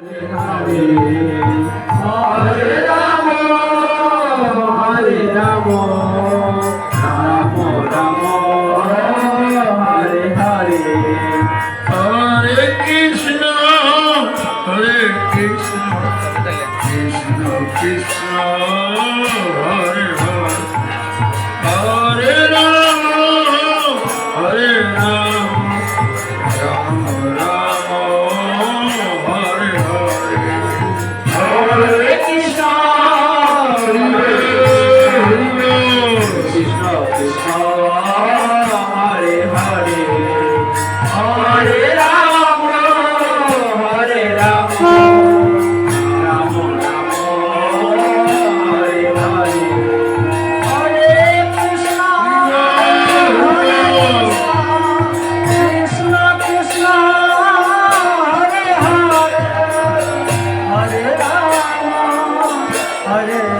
Hare Hare Hare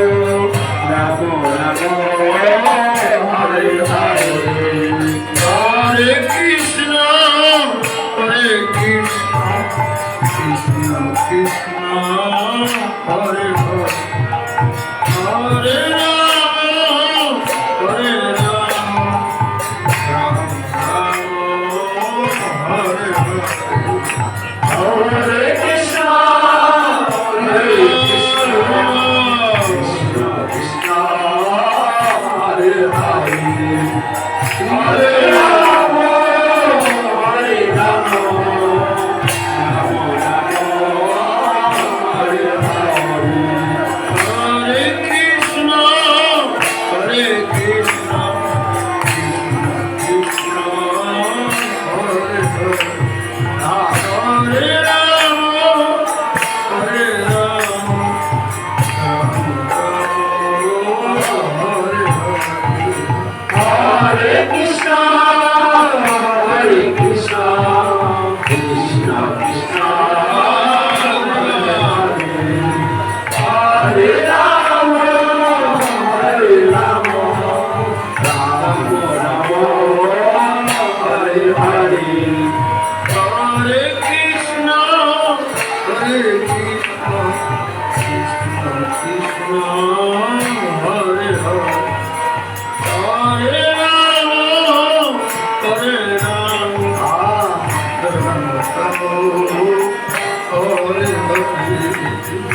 Jesus.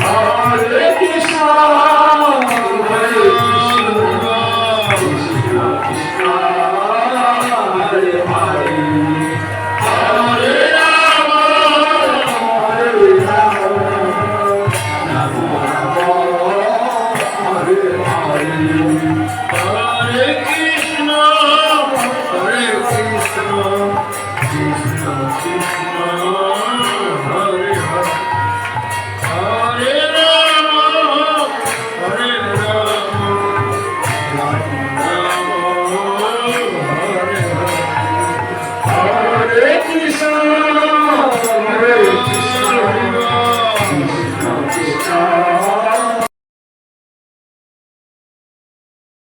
Hare Krishna